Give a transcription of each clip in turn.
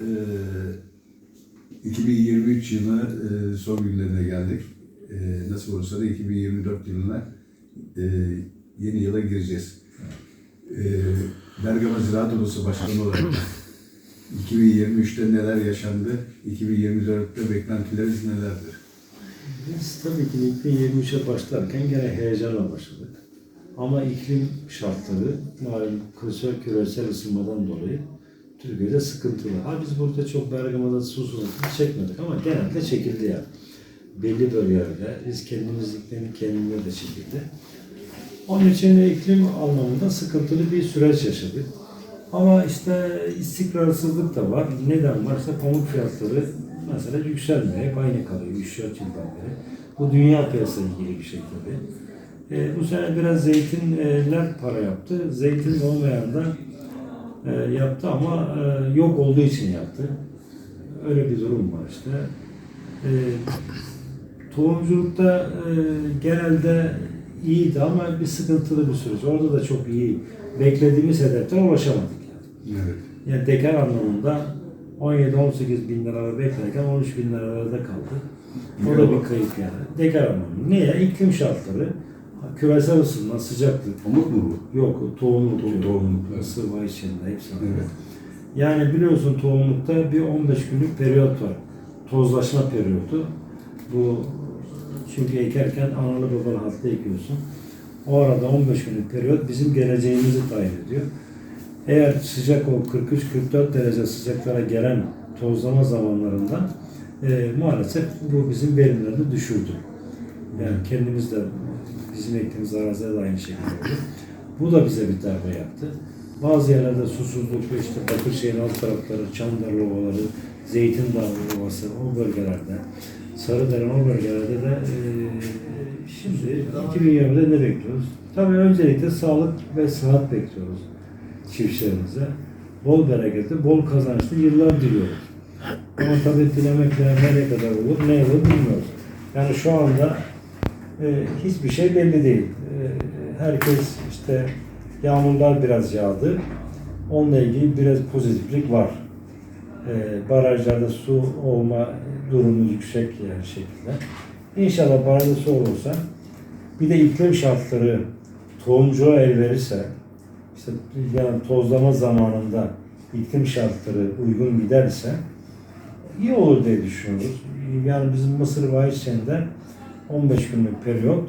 e, 2023 yılı e, son günlerine geldik. E, nasıl olursa da 2024 yılına e, yeni yıla gireceğiz. E, Bergama Ziraat Odası Başkanı olarak 2023'te neler yaşandı, 2024'te beklentileriniz nelerdir? Biz tabii ki 2023'e başlarken gene heyecanla başladık. Ama iklim şartları, malum küresel, küresel ısınmadan dolayı Türkiye'de sıkıntılı. Ha biz burada çok Bergama'da susuzluk çekmedik ama genelde çekildi ya. Belli bölgelerde biz kendimizliklerini kendimize de çekildi. Onun için iklim anlamında sıkıntılı bir süreç yaşadık. Ama işte istikrarsızlık da var. Neden varsa pamuk fiyatları mesela yükselmeye aynı kalıyor 3-4 yıldan beri. Bu dünya piyasası ilgili bir şey tabii. E, bu sene biraz zeytinler para yaptı. Zeytin olmayan da e, yaptı ama e, yok olduğu için yaptı. Öyle bir durum var işte. E, tohumculukta e, genelde iyiydi ama bir sıkıntılı bir süreç. Orada da çok iyi beklediğimiz hedeften ulaşamadık. Yani. Evet. Yani dekar anlamında 17-18 bin liralar beklerken 13 bin liralarda kaldı. O da bir kayıp yani. Dekar anlamında. Niye? İklim şartları, küresel ısınma, sıcaklık. Pamuk mu bu? Yok, tohumluk. To- diyor. tohumluk, var içinde hepsi. Evet. Yani biliyorsun tohumlukta bir 15 günlük periyot var. Tozlaşma periyodu. Bu çünkü ekerken analı babalı hatta ekiyorsun. O arada 15 günlük periyot bizim geleceğimizi tayin ediyor. Eğer sıcak o 43-44 derece sıcaklara gelen tozlama zamanlarında e, maalesef bu bizim verimlerini düşürdü. Yani kendimiz de bizim ektiğimiz arazide de aynı şekilde oldu. Bu da bize bir darbe yaptı. Bazı yerlerde susuzluk ve işte Bakırşehir'in alt tarafları, Çandarlı Ovaları, Zeytin Dağı Ovası o bölgelerde, Sarıderen o bölgelerde de e, şimdi 2020'de ne bekliyoruz? Tabii öncelikle sağlık ve sıhhat bekliyoruz çiftçilerimize. Bol bereketli, bol kazançlı yıllar diliyoruz. Ama tabii dilemekle nereye kadar olur, ne olur bilmiyoruz. Yani şu anda e, hiçbir şey belli değil. E, herkes işte yağmurlar biraz yağdı. Onunla ilgili biraz pozitiflik var. E, barajlarda su olma durumu yüksek yani şekilde. İnşallah barajda su olursa bir de iklim şartları tohumcuğa el verirse işte yani tozlama zamanında iklim şartları uygun giderse iyi olur diye düşünüyoruz. Yani bizim Mısır ve Ayşe'nde 15 günlük periyot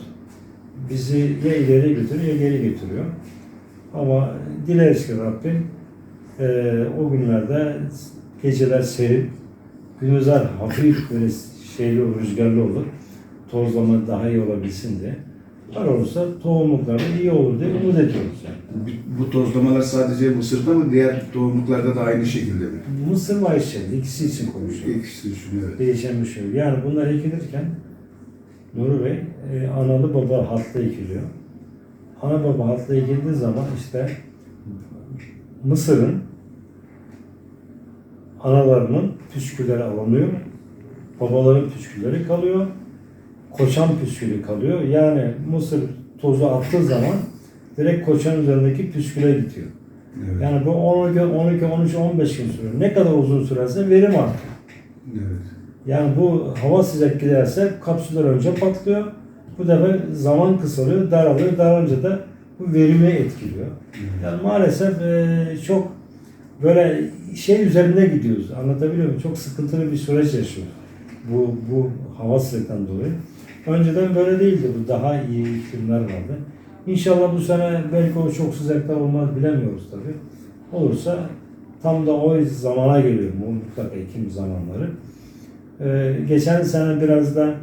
bizi ya ileri götürüyor ya geri getiriyor. Ama dileriz ki Rabbim eee, o günlerde geceler serin, gündüzler hafif böyle şeyli rüzgarlı olur. Tozlama daha iyi olabilsin diye. Var olursa tohumluklarda iyi olur diye umut ediyoruz yani. Bu tozlamalar sadece Mısır'da mı, diğer tohumluklarda da aynı şekilde mi? Mısır ve Ayşe'de ikisi için konuşuyorum. İkisi düşünüyor. değişen bir şey. yok. Yani bunlar ekilirken Nuri Bey e, analı baba hatlı ekiliyor. Ana baba hatlı ekildiği zaman işte Mısır'ın analarının püskülleri alınıyor. Babaların püskülleri kalıyor. Koçan püskülü kalıyor. Yani Mısır tozu attığı zaman direkt koçan üzerindeki püsküle gidiyor. Evet. Yani bu 12, 12, 13, 15 gün sürüyor. Ne kadar uzun sürerse verim artıyor. evet. Yani bu hava sıcak giderse kapsüller önce patlıyor. Bu defa zaman kısalıyor, daralıyor. Daralınca da bu verimi etkiliyor. Yani maalesef e, çok böyle şey üzerinde gidiyoruz. Anlatabiliyor muyum? Çok sıkıntılı bir süreç yaşıyoruz. Bu, bu hava sıcaktan dolayı. Önceden böyle değildi. Bu daha iyi iklimler vardı. İnşallah bu sene belki o çok sıcaklar olmaz bilemiyoruz tabii. Olursa tam da o zamana geliyor mutlaka Ekim zamanları. Ee, geçen sene biraz da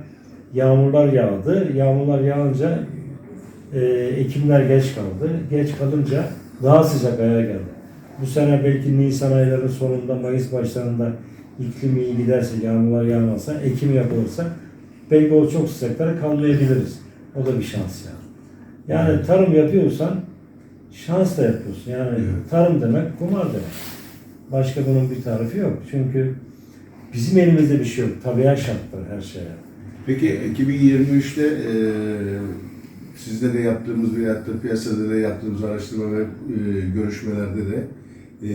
yağmurlar yağdı. Yağmurlar yağınca e, ekimler geç kaldı. Geç kalınca daha sıcak aya geldi. Bu sene belki Nisan aylarının sonunda, Mayıs başlarında iklim iyi giderse, yağmurlar yağmazsa, ekim yapılırsa belki o çok sıcaklara kalmayabiliriz. O da bir şans yani. Yani Evet. tarım yapıyorsan şans da yapıyorsun. Yani Evet. tarım demek kumar demek. Başka bunun bir tarifi yok. Çünkü bizim elimizde bir şey yok. Tabiat şartları her şeye. Peki 2023'te e, sizde de yaptığımız veyahut da piyasada da yaptığımız araştırma ve e, görüşmelerde de e,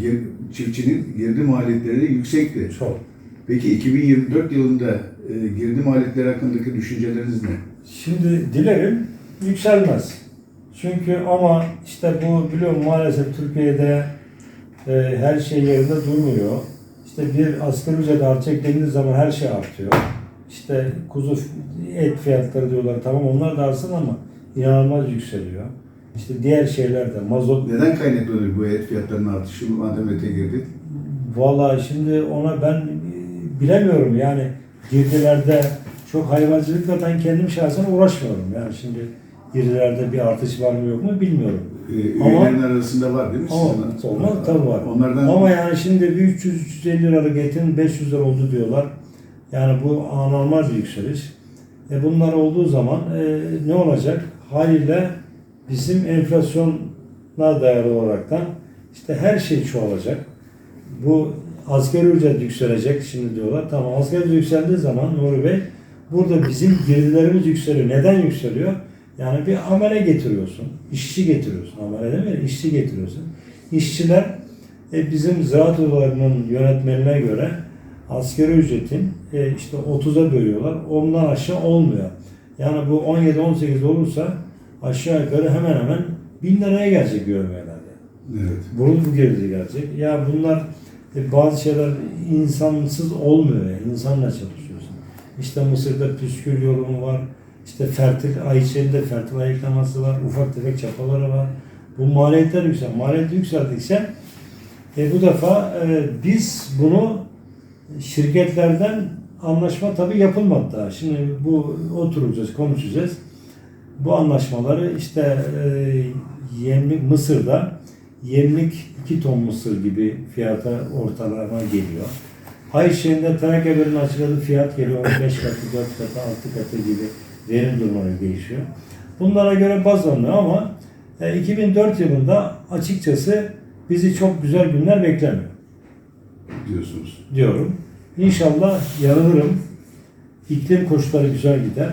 gir- çiftçinin girdi maliyetleri yüksekti. Çok. Peki 2024 yılında e, girdi maliyetleri hakkındaki düşünceleriniz ne? Şimdi dilerim yükselmez. Çünkü ama işte bu biliyorum maalesef Türkiye'de e, her şey yerinde durmuyor. İşte bir asgari ücret artacak dediğiniz zaman her şey artıyor. İşte kuzu et fiyatları diyorlar tamam onlar da artsın ama inanılmaz yükseliyor. İşte diğer şeyler de mazot Neden kaynaklanıyor bu et fiyatlarının artışı madem ete girdik? Vallahi şimdi ona ben e, bilemiyorum yani girdilerde çok hayvancılıkla ben kendim şahsen uğraşmıyorum. Yani şimdi girdilerde bir artış var mı yok mu bilmiyorum. E, Ama- arasında var değil mi? Ama Sizin- olmaz tabii var. Onlardan Ama yani şimdi bir 300-350 liralık etin 500 lira oldu diyorlar. Yani bu anormal bir yükseliş. E bunlar olduğu zaman e, ne olacak? Haliyle bizim enflasyona dayalı olaraktan işte her şey çoğalacak. Bu asgari ücret yükselecek şimdi diyorlar. Tamam asgari ücret yükseldiği zaman Nuri Bey burada bizim girdilerimiz yükseliyor. Neden yükseliyor? Yani bir amele getiriyorsun. işçi getiriyorsun. Amele değil mi? İşçi getiriyorsun. İşçiler e, bizim ziraat odalarının yönetmenine göre asgari ücretin e, işte 30'a bölüyorlar. Ondan aşağı olmuyor. Yani bu 17-18 olursa aşağı yukarı hemen hemen 1000 liraya gelecek görmeyenlerde. evet. Bunun bu geride gelecek. Ya bunlar e, bazı şeyler insansız olmuyor yani. İnsanla çalışıyorsun. İşte Mısır'da püskül yolumu var. İşte fertil, Ayçiçeği'nde fertil ayıklaması var. Ufak tefek çapaları var. Bu maliyetler yüksel. Maliyet yükseldikçe e, bu defa e, biz bunu şirketlerden anlaşma tabii yapılmadı daha. Şimdi bu oturacağız, konuşacağız. Bu anlaşmaları işte e, yemlik Mısır'da yemlik 2 ton mısır gibi fiyata ortalama geliyor. Ayşe'nin Terakkeber'in açıkladığı fiyat geliyor 15 katı, 4 katı, 6 katı gibi verim durumları değişiyor. Bunlara göre baz alınıyor ama e, 2004 yılında açıkçası bizi çok güzel günler beklemiyor diyorsunuz. diyorum. İnşallah yanılırım. İklim koşulları güzel gider.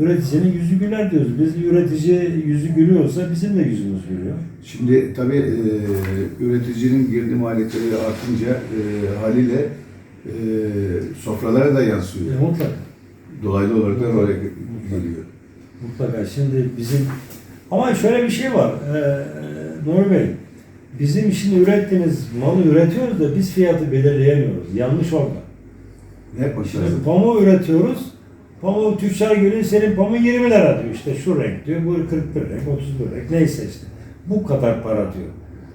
Üreticinin yüzü güler diyoruz. Biz üretici yüzü gülüyorsa bizim de yüzümüz gülüyor. Şimdi tabii e, üreticinin girdi maliyetleri artınca e, haliyle e, sofralara da yansıyor. E, mutlaka. Dolaylı olarak da oraya geliyor. Mutlaka. Şimdi bizim ama şöyle bir şey var. Ee, Nuri Bey. Bizim şimdi ürettiğimiz malı üretiyoruz da biz fiyatı belirleyemiyoruz. Yanlış orada. Ne lazım? pamuğu üretiyoruz. Pamuğu tüccar geliyor senin pamuğu 20 lira diyor işte şu renk diyor bu 41 renk 31 renk neyse işte. Bu kadar para diyor.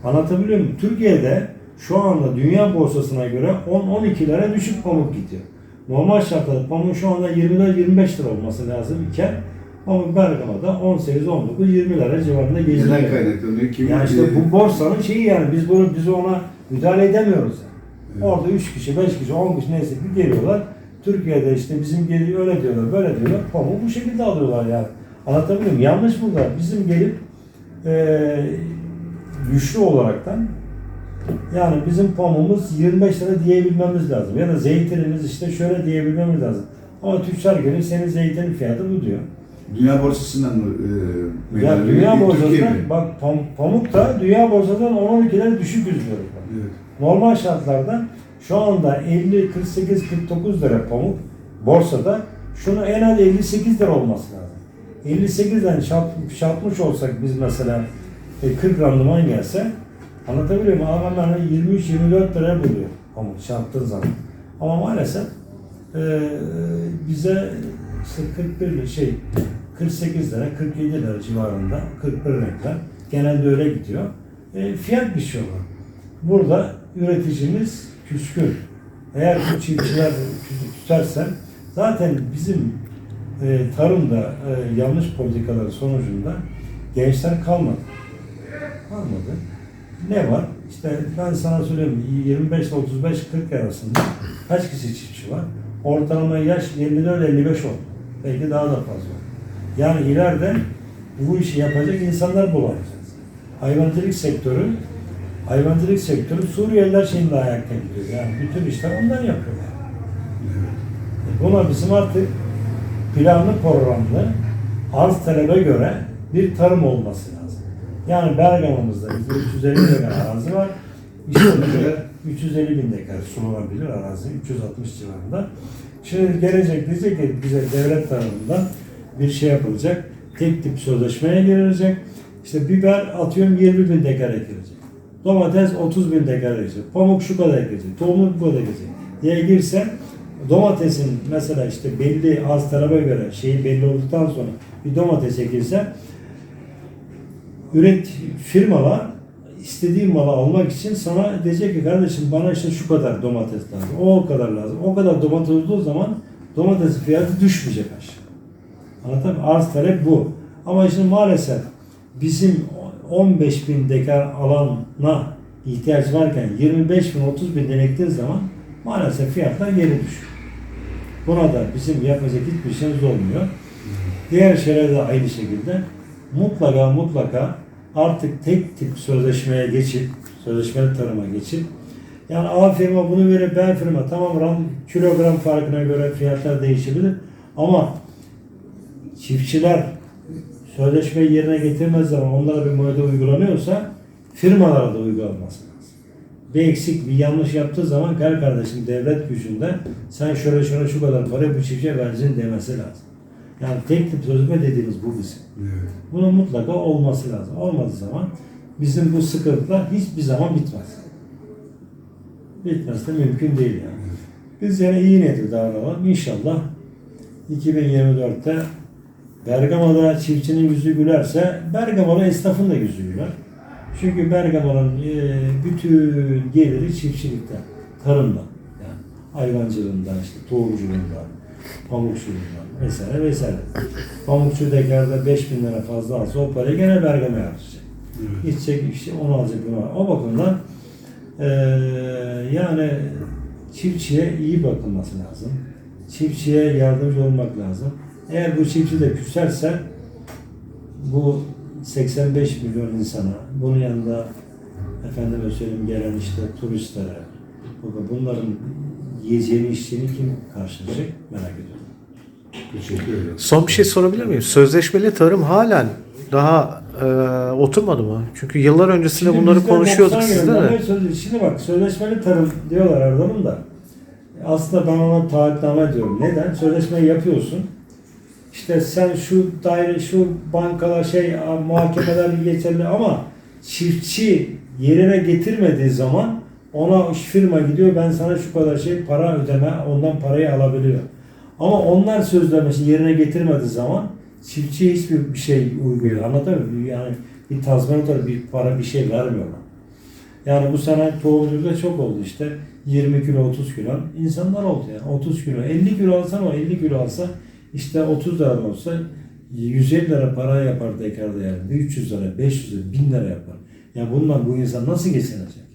Anlatabiliyor muyum? Türkiye'de şu anda dünya borsasına göre 10-12 lira düşük pamuk gidiyor. Normal şartlarda pamuk şu anda 24-25 lira olması lazım iken pamuk Bergama'da 18, 19, 20 lira civarında geziyor. Neden kaynaklanıyor? Kim, Yani işte e, bu borsanın şeyi yani biz bunu biz ona müdahale edemiyoruz. Yani. Evet. Orada 3 kişi, 5 kişi, 10 kişi neyse bir geliyorlar. Türkiye'de işte bizim geliyor öyle diyorlar, böyle diyorlar. Pamuğu bu şekilde alıyorlar yani. Anlatabiliyor muyum? Yanlış burada. Bizim gelip eee güçlü olaraktan yani bizim pamuğumuz 25 lira diyebilmemiz lazım. Ya da zeytinimiz işte şöyle diyebilmemiz lazım. Ama tüccar gelip senin zeytinin fiyatı bu diyor. Dünya borsasından mı e, Ya dünya borsasından bak pam- pamuk da dünya borsasından 10-12 lira düşük üzülüyor. Evet. Normal şartlarda şu anda 50, 48, 49 lira pamuk borsada şunu en az 58 lira olması lazım. 58'den çarp, çarpmış olsak biz mesela e, 40 randıman gelse anlatabiliyor muyum? Adam yani 23-24 lira buluyor pamuk çarptığın zaman. Ama maalesef e, bize işte 41 lira şey 48 lira 47 lira civarında 41 renkler genelde öyle gidiyor. E, fiyat biçiyorlar. Burada üreticimiz küskün. Eğer bu çiftçiler tutarsa zaten bizim e, tarımda e, yanlış politikalar sonucunda gençler kalmadı. Kalmadı. Ne var? İşte ben sana söyleyeyim 25 ile 35-40 arasında kaç kişi çiftçi var? Ortalama yaş 54-55 oldu. Belki daha da fazla. Yani ileride bu işi yapacak insanlar bulamayacağız. Hayvancılık sektörü hayvancılık sektörü Suriyeliler şimdi ayakta gidiyor. Yani bütün işler onlar yapıyorlar. E Buna bizim artık planlı programlı arz talebe göre bir tarım olması lazım. Yani Bergama'mızda bizde 350 dekar arazi var. İşte 350 bin dekar sulanabilir arazi, 360 civarında. Şimdi gelecek diyecek ki bize devlet tarafından bir şey yapılacak. Tek tip sözleşmeye girilecek. İşte biber atıyorum 20 bin dekar ekilecek. Domates 30 bin dekar ekilecek. Pamuk şu kadar ekilecek. Tohumluk bu kadar ekilecek. Diye girse domatesin mesela işte belli az tarafa göre şeyi belli olduktan sonra bir domates ekilse üret firmalar istediği malı almak için sana diyecek ki kardeşim bana işte şu kadar domates lazım, o kadar lazım. O kadar domates olduğu zaman domatesin fiyatı düşmeyecek aşağı. Mı? Arz talep bu. Ama şimdi maalesef bizim 15 bin dekar alana ihtiyaç varken 25 bin 30 bin ektiğin zaman maalesef fiyatlar geri düşüyor. Buna da bizim yapacak hiçbir şeyimiz olmuyor. Diğer şeyler de aynı şekilde mutlaka mutlaka artık tek tip sözleşmeye geçip, sözleşmeli tarıma geçip yani A firma bunu verir, B firma tamam ram, kilogram farkına göre fiyatlar değişebilir ama çiftçiler sözleşmeyi yerine getirmez zaman onlara bir muayene uygulanıyorsa firmalara da uygulanması lazım. Bir eksik, bir yanlış yaptığı zaman gel kardeşim devlet gücünde sen şöyle şöyle şu kadar para bu çiftçiye vereceksin demesi lazım. Yani tek tip dediğimiz bu bizim. Evet. Bunun mutlaka olması lazım. Olmadığı zaman bizim bu sıkıntılar hiçbir zaman bitmez. Bitmesi de mümkün değil yani. Biz yani iyi niyetli davranalım. İnşallah 2024'te Bergama'da çiftçinin yüzü gülerse Bergama'da esnafın da yüzü güler. Çünkü Bergama'nın e, bütün geliri çiftçilikten, tarımdan, yani hayvancılığından, işte tohumculuğundan, pamukçuluğundan vesaire vesaire. Pamukçu dekarda 5 bin lira fazla alsa o parayı gene Bergama'ya harcayacak. Evet. Gidecek işte onu alacak bunu alacak. O bakımdan eee, yani çiftçiye iyi bakılması lazım. Çiftçiye yardımcı olmak lazım. Eğer bu çiftçi de küserse bu 85 milyon insana, bunun yanında efendime söyleyeyim gelen işte turistlere, bu- bunların yiyeceğini içtiğini kim karşılayacak merak ediyorum. Teşekkür ederim. Son bir şey sorabilir miyim? Sözleşmeli tarım halen daha e, oturmadı mı? Çünkü yıllar öncesinde Şimdi bunları bizde konuşuyorduk 90 sizde de. söz- Şimdi bak sözleşmeli tarım diyorlar Erdem'in da. Aslında ben ona taahhütname diyorum. Neden? Sözleşmeyi yapıyorsun. İşte sen şu daire, şu bankalar şey muhakemeler geçerli ama çiftçi yerine getirmediği zaman ona firma gidiyor ben sana şu kadar şey para ödeme ondan parayı alabiliyor. Ama onlar sözleşmesi yerine getirmediği zaman çiftçiye hiçbir bir şey uyguluyor. Anlatabiliyor muyum? Yani bir tazminat olarak bir para bir şey vermiyorlar. Yani bu sene tohumculukta çok oldu işte. 20 kilo 30 kilo insanlar oldu yani 30 kilo 50 kilo alsan o 50 kilo alsa işte 30 lira olsa 150 lira para yapar dekarda yani 300 lira 500 lira 1000 lira yapar. Ya bundan bu insan nasıl geçinecek?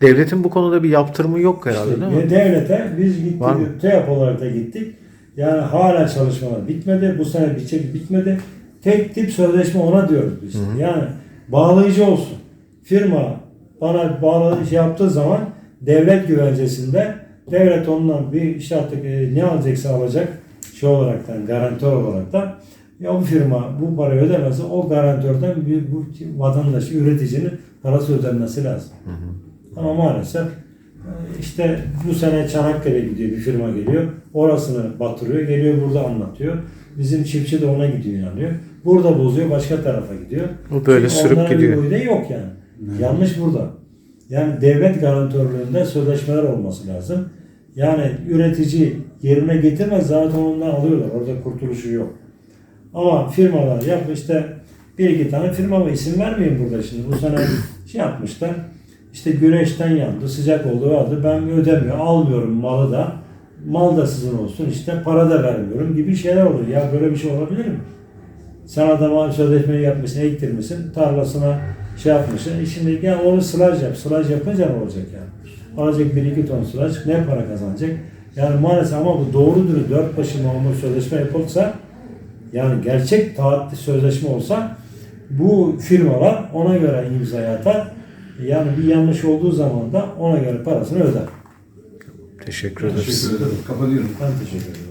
Devletin bu konuda bir yaptırımı yok herhalde İşte değil mi? devlete biz gittik? TEAP olarak da gittik. Yani hala çalışmalar bitmedi. Bu sene bitecek bitmedi. Tek tip sözleşme ona diyoruz biz. Yani bağlayıcı olsun. Firma bana bağlı şey yaptığı zaman devlet güvencesinde devlet ondan bir işte artık e, ne alacaksa alacak şey olaraktan garantör olaraktan ya o firma bu parayı ödemezse o garantörden bir, bu vatandaş üreticinin parası ödenmesi lazım. Ama maalesef e, işte bu sene Çanakkale gidiyor bir firma geliyor. Orasını batırıyor. Geliyor burada anlatıyor. Bizim çiftçi de ona gidiyor inanıyor. Burada bozuyor başka tarafa gidiyor. O böyle Çünkü sürüp onların gidiyor. bir yok yani. Yanlış burada. Yani devlet garantörlüğünde sözleşmeler olması lazım. Yani üretici yerine getirmez zaten ondan alıyorlar. Orada kurtuluşu yok. Ama firmalar yap işte bir iki tane firma var. isim vermeyeyim burada şimdi. Bu sene şey yapmışlar. İşte güneşten yandı, sıcak oldu, vardı. Ben ödemiyor, almıyorum malı da. Mal da sizin olsun, işte para da vermiyorum gibi şeyler oluyor. Ya böyle bir şey olabilir mi? Sen adama sözleşmeyi yapmışsın, ektirmişsin, tarlasına şey yapmışsın. E şimdi gel onu sılaj yap. Sılaj yapınca ne olacak yani? Alacak bir iki ton sılaj, ne para kazanacak? Yani maalesef ama bu doğrudur. Dört başı mamur sözleşme yapılsa yani gerçek taahhütlü sözleşme olsa bu firmalar ona göre imza atar. Yani bir yanlış olduğu zaman da ona göre parasını öder. Teşekkür ederiz. Teşekkür ederim. Kapatıyorum. Ben teşekkür ederim.